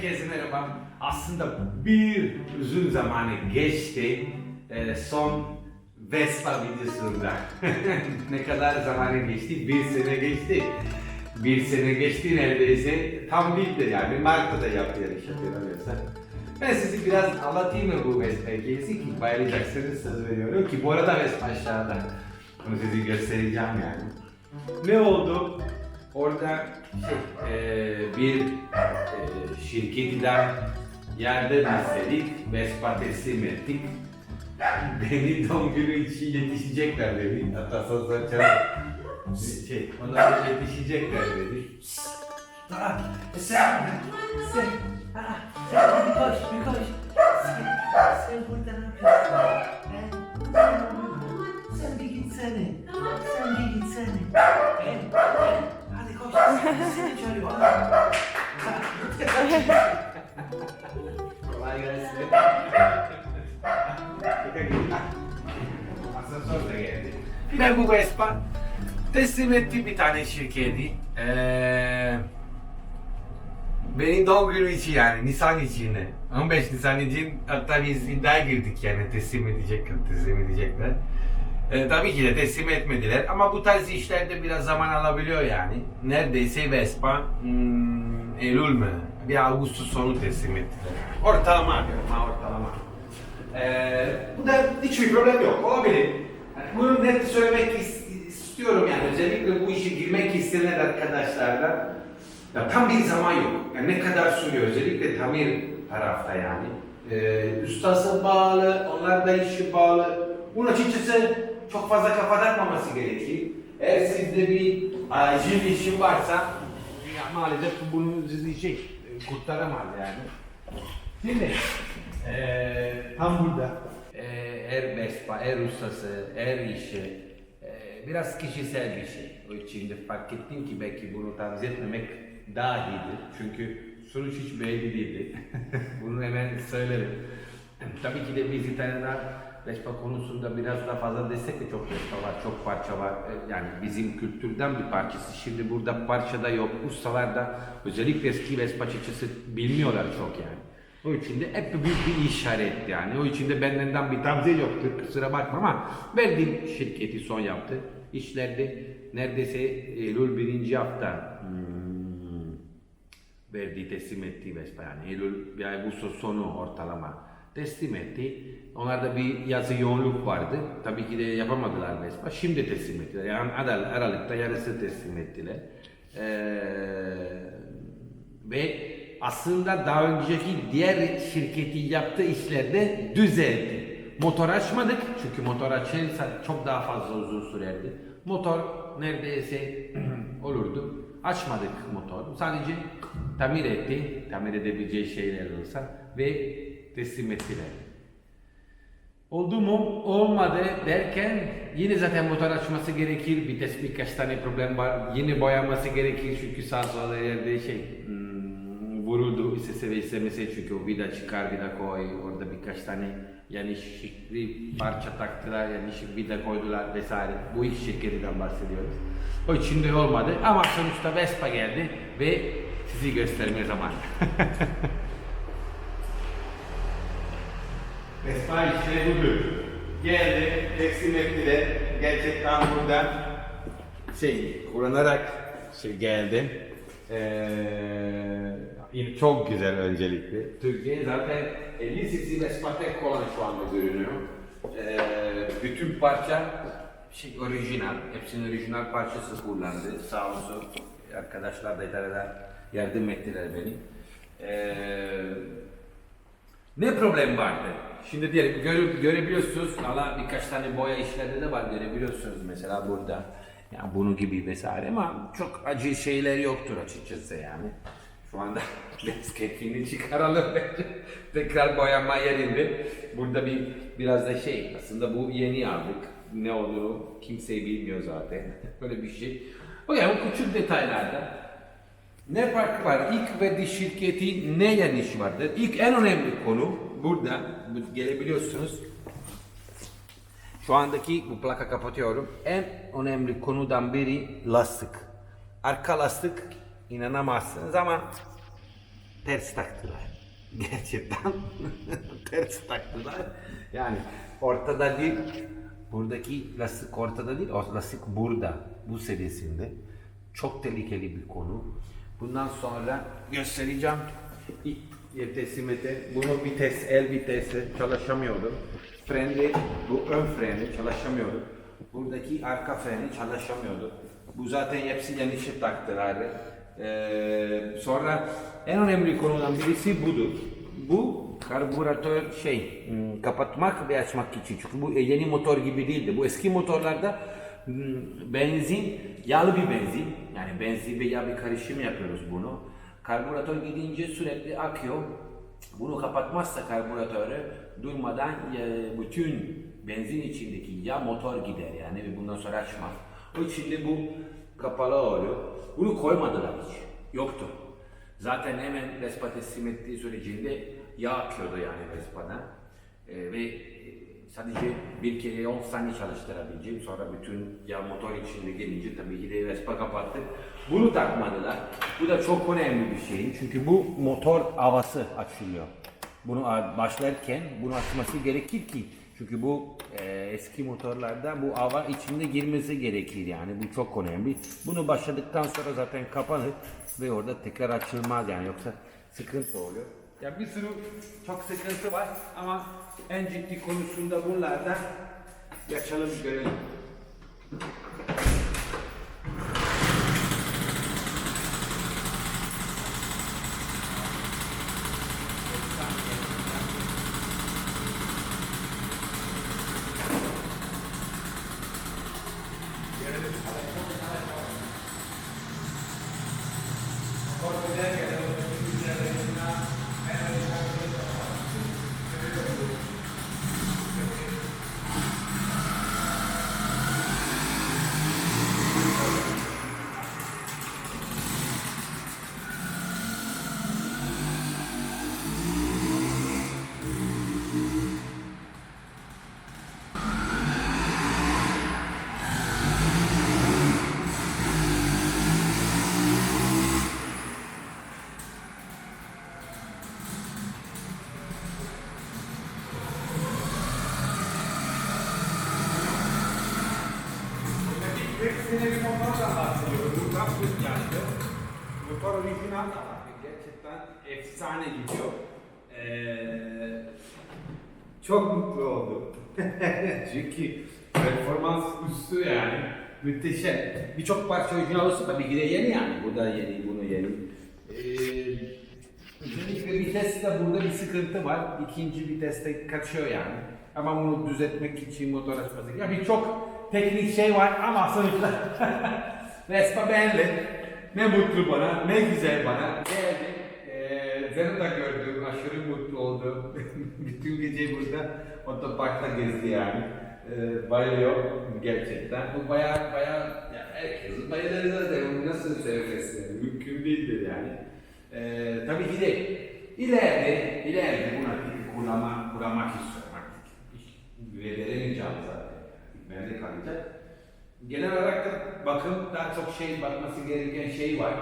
Herkese merhaba. Aslında bir uzun zamanı geçti e, son Vespa videosunda. ne kadar zamanı geçti? Bir sene geçti. Bir sene geçti neredeyse. Tam bitti yani. Mart'ta da yaptı yarış hatırlamıyorsam. Ben sizi biraz anlatayım bu Vespa hikayesi ki bayılacaksınız söz veriyorum ki bu arada Vespa aşağıda. Bunu size göstereceğim yani. Ne oldu? Orada eee, bir eee, şirketten yardım istedik, Vespa teslim ettik. Beni doğum günü için yetişecekler dedi. Hatta sosyal çalışma. Şey, onlar yetişecekler dedi. Aa, sen, sen, aa, sen bir koş, bir koş. Sen, sen burada ne yapıyorsun? He? Sen bir gitsene. Sen bir gitsene. Gel, gel. Hadi koş. Seni çağırıyor. Kolay gelsin. Asansör de geldi. Ben bu Vespa teslim etti bir tane şirketi. Ee, benim doğum günü için yani Nisan için. 15 Nisan için hatta biz iddiaya girdik yani teslim edecekler, teslim edecekler. Ee, tabii ki de teslim etmediler ama bu tarz işlerde biraz zaman alabiliyor yani. Neredeyse Vespa hmm, Eylül mü? Bir Ağustos sonu teslim ettiler. Ortalama diyorum ha ortalama. Ee, bu da hiçbir problem yok. Olabilir. Yani bunu net söylemek is- istiyorum yani. Özellikle bu işe girmek isteyen arkadaşlarla ya tam bir zaman yok. Yani ne kadar sürüyor özellikle tamir tarafta yani. Ee, ustası bağlı, onlar da işi bağlı. Bunun açıkçası çok fazla kafa takmaması gerekir. Eğer sizde bir acil işin varsa ya maalesef bunu sizi şey e, kurtaramaz yani. Şimdi eee tam burada eee er Vespa, er ustası, er işi eee, biraz kişisel bir şey. O için de fark ettim ki belki bunu tavsiye etmemek daha iyidir. Çünkü sonuç hiç belli değildi. bunu hemen söylerim. Tabii ki de bizi tanıyan Vespa konusunda biraz daha fazla destek de çok Vespa var, çok parça var. Ee, Yani bizim kültürden bir parçası. Şimdi burada parça da yok. Ustalar da özellikle eski Vespa çeşisi bilmiyorlar çok yani. O için de hep büyük bir işaret yani. O için de benden bir tavsiye yoktur. Kusura bakma ama verdiğim şirketi son yaptı. İşlerde neredeyse Eylül birinci hafta hmm, verdiği teslim ettiği Vespa yani Eylül bir ay Ağustos sonu ortalama teslim etti. Onlarda bir yazı yoğunluk vardı. Tabii ki de yapamadılar Vespa. Şimdi teslim ettiler. Yani Aral- Aralık'ta yarısı teslim ettiler. Ee, ve aslında daha önceki diğer şirketi yaptığı işlerde düzeldi. Motor açmadık çünkü motor açılırsa çok daha fazla uzun sürerdi. Motor neredeyse olurdu. Açmadık motor. Sadece tamir etti. Tamir edebileceği şeyler olsa ve teslim ettiler. Oldu mu olmadı derken yine zaten motor açması gerekir. Vites birkaç tane problem var. Yine boyaması gerekir çünkü sağ sola yerde şey hmm, vuruldu istese ve istemese çünkü o vida çıkar vida koy orada birkaç tane yani şıklı parça taktılar yani şık vida koydular vesaire. Bu iki şirketinden bahsediyoruz. O için de olmadı ama sonuçta Vespa geldi ve sizi gösterme zamanı. Vespa işte budur. Geldi, teslim ettiler. Gerçekten buradan şey kullanarak şey geldi. Ee, çok güzel öncelikle. Türkiye zaten 50 cc Vespa tek olan şu anda görünüyor. Ee, bütün parça şey orijinal. Hepsinin orijinal parçası kullandı. Sağ olsun arkadaşlar da İtalya'dan yardım ettiler beni. Ee, ne problem vardı? Şimdi diyelim göre, görebiliyorsunuz valla birkaç tane boya işlerde de var görebiliyorsunuz mesela burada. Yani bunun gibi vesaire ama çok acı şeyler yoktur açıkçası yani. Şu anda biraz çıkaralım bence. Tekrar boyama yerinde. Burada bir biraz da şey aslında bu yeni aldık. Ne olduğunu kimse bilmiyor zaten. Böyle bir şey. O yani o küçük detaylarda ne farkı var? İlk verdiği şirketi ne yanlış vardır? İlk en önemli konu burada bu- gelebiliyorsunuz. Şu andaki bu plaka kapatıyorum. En önemli konudan biri lastik. Arka lastik inanamazsınız ama ters taktılar. Gerçekten ters taktılar. Yani ortada değil, buradaki lastik ortada değil, o lastik burada, bu seviyesinde. Çok tehlikeli bir konu. Bundan sonra göstereceğim. Teslimete bunu vites, el vitesi çalışamıyordum. Freni, bu ön freni çalışamıyordu. Buradaki arka freni çalışamıyordu. Bu zaten hepsi şey taktılar. Ee, sonra en önemli konudan birisi budur. Bu karbüratör şey hmm, kapatmak ve açmak için. Çünkü bu yeni motor gibi değildi. Bu eski motorlarda hmm, benzin, yağlı bir benzin. Yani benzin ve yağ bir karışım yapıyoruz bunu. Karbüratör gidince sürekli akıyor. Bunu kapatmazsa karbüratörü durmadan e, bütün benzin içindeki yağ motor gider yani ve bundan sonra açmaz. O için de bu kapalı oluyor. Bunu koymadılar hiç. Yoktu. Zaten hemen Vespa teslim ettiği sürecinde yağ akıyordu yani Vespa'dan. E, ve sadece bir kere 10 saniye çalıştırabileceğim. Sonra bütün yağ motor içinde gelince tabii ki de Vespa kapattı. Bunu takmadılar. Bu da çok önemli bir şey. Çünkü bu motor havası açılıyor. Bunu başlarken bunu açması gerekir ki çünkü bu e, eski motorlarda bu hava içinde girmesi gerekir yani bu çok önemli. Bunu başladıktan sonra zaten kapanır ve orada tekrar açılmaz yani yoksa sıkıntı oluyor. Ya bir sürü çok sıkıntı var ama en ciddi konusunda bunlardan yaşalım görelim. Bir motordan bahsediyorum. Tam Türk yaptı. Motor orijinal da var. Gerçekten efsane gidiyor. Ee, çok mutlu oldum. Çünkü performans üstü yani. Müthişem. Birçok parça orijinal olsa tabii ki de yeni yani. Bu da yeni, bunu yeni. Ee, özellikle viteste burada bir sıkıntı var. İkinci viteste kaçıyor yani. Ama bunu düzeltmek için motor açması. Ya birçok teknik şey var ama sonuçta Vespa beğendi. Ne mutlu bana, ne güzel bana. Geldim. Ee, seni de gördüm, aşırı mutlu oldum. Bütün gece burada otoparkta gezdi yani. Ee, bayılıyor gerçekten. Bu bayağı bayağı ya herkesin bayılır zaten. Nasıl sevmesi? Mümkün değildir yani. Ee, tabii ki de ileride, ileride buna kullanmak, kullanmak istiyorum artık. Hiç veremeyeceğim zaten. Bende kalacak. Genel olarak da bakım daha çok şey bakması gereken şey var.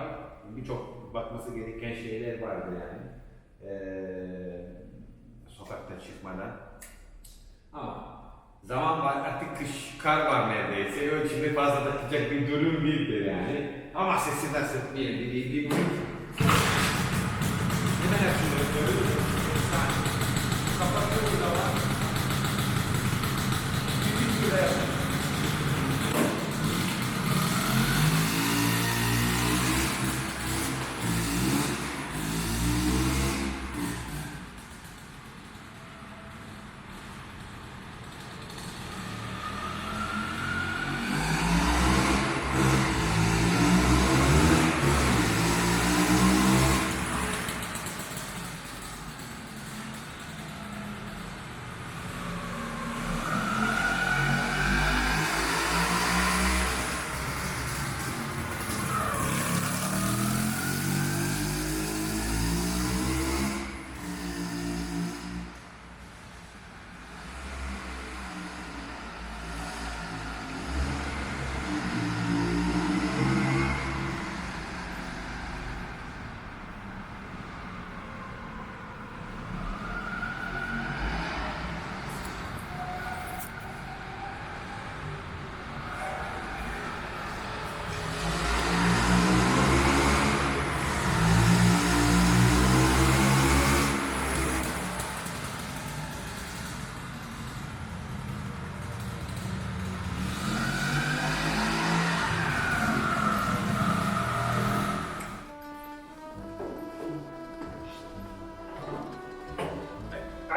Birçok bakması gereken şeyler vardı yani. Ee, sokakta çıkmadan. Ama zaman var artık kış, kar var neredeyse. Şimdi fazla takacak bir durum değildir yani. Ama sesi nasıl bir bir bir Hemen açılıyor. görüyor musun?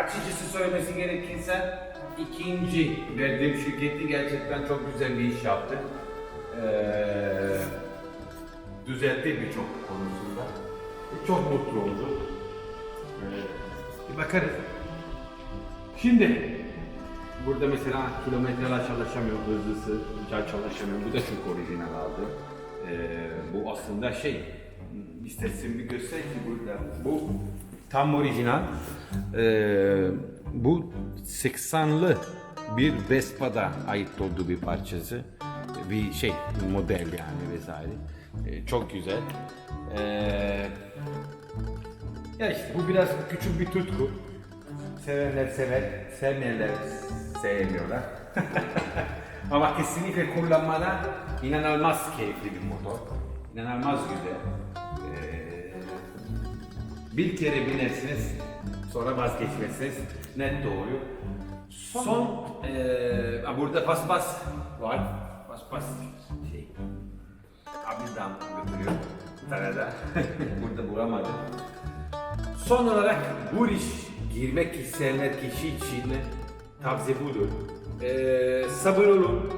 Açıkçası söylemesi gerekirse ikinci verdiğim şirketi gerçekten çok güzel bir iş yaptı. Ee, düzeltti birçok konusunda. Çok mutlu oldu. Ee, bakarız. Şimdi burada mesela kilometreler çalışamıyor, hızlısı güzel çalışamıyor. Bu da çok orijinal aldı. Ee, bu aslında şey, istersen bir göster ki burada. Bu tam orijinal. Ee, bu 80'lı bir Vespa'da ait olduğu bir parçası. Bir şey, model yani vesaire. Ee, çok güzel. Ee, ya işte bu biraz küçük bir tutku. Sevenler sever, sevmeyenler sevmiyorlar. Ama kesinlikle kullanmada inanılmaz keyifli bir motor. İnanılmaz güzel. Bir kere binersiniz, sonra vazgeçmezsiniz. Net doğru. Son, ee, ha, burada paspas var. Paspas şey, abiden götürüyor. Daha. burada bulamadım. Son olarak bu iş girmek isteyenler kişi için tavsiye budur. Ee, sabır olun.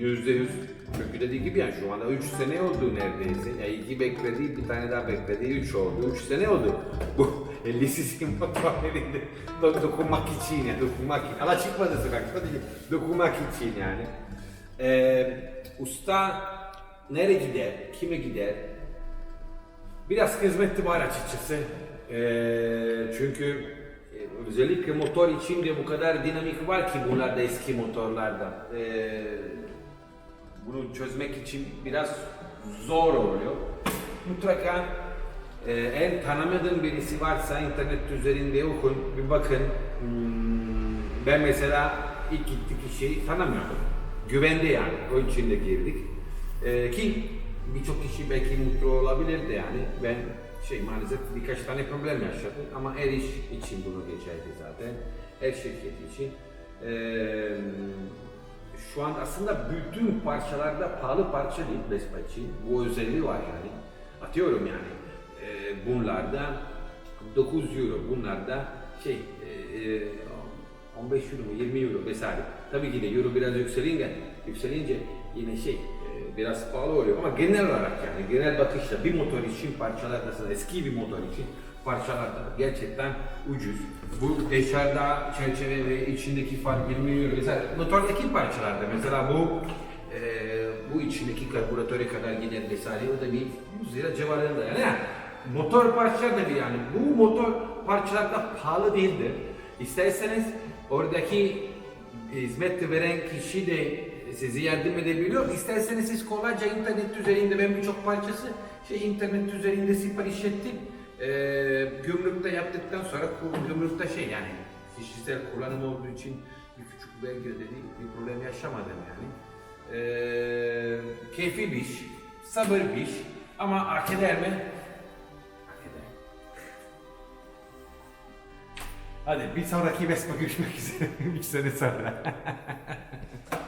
Yüzde yüz. Çünkü dediği gibi yani şu anda 3 sene oldu neredeyse. Yani iki bekledi, bir tane daha bekledi, 3 oldu. 3 sene oldu. Bu 50 cc motorlarında do- dokunmak için yani dokunmak için. Ama çıkmadı sokakta sadece dokunmak için yani. Ee, usta nereye gider, kime gider, Biraz kızmetli var açıkçası. Ee, çünkü e, özellikle motor içinde bu kadar dinamik var ki bunlarda eski motorlarda. Ee, bunu çözmek için biraz zor oluyor. Mutlaka e, en tanımadığın birisi varsa internet üzerinde okun, bir bakın. Hmm, ben mesela ilk gittik kişiyi tanımıyordum. Güvende yani, o içinde girdik. Ee, ki birçok kişi belki mutlu olabilirdi yani. Ben şey maalesef birkaç tane problem yaşadım ama her iş için bunu geçerli zaten. Her şirket için. Ee, şu an aslında bütün parçalarda pahalı parça değil Vespa için. Bu özelliği var yani. Atıyorum yani. E, bunlarda 9 euro, bunlarda şey e, e, 15 euro mu 20 euro vesaire. Tabii ki de euro biraz yükselince, yükselince yine şey e, biraz pahalı oluyor ama genel olarak yani genel bakışla bir motor için parçalarda eski bir motor için parçalarda gerçekten ucuz. Bu dışarıda çerçeve ve içindeki fark 20 euro mesela motordaki parçalarda mesela bu e, bu içindeki karbüratöre kadar gider vesaire o da bir 100 lira civarında yani. motor parçaları da bir yani bu motor parçalarda pahalı değildir. İsterseniz oradaki hizmet veren kişi de size yardım edebiliyor. İsterseniz siz kolayca internet üzerinde ben birçok parçası şey internet üzerinde sipariş ettim. Ee, gümrükte yaptıktan sonra gümrükte şey yani kişisel kullanım olduğu için bir küçük vergi ödedi bir problem yaşamadım yani. Ee, keyifli bir iş, sabır bir iş ama hak eder mi? Hak eder. Hadi bir sonraki Vespa görüşmek üzere 3 sene sonra.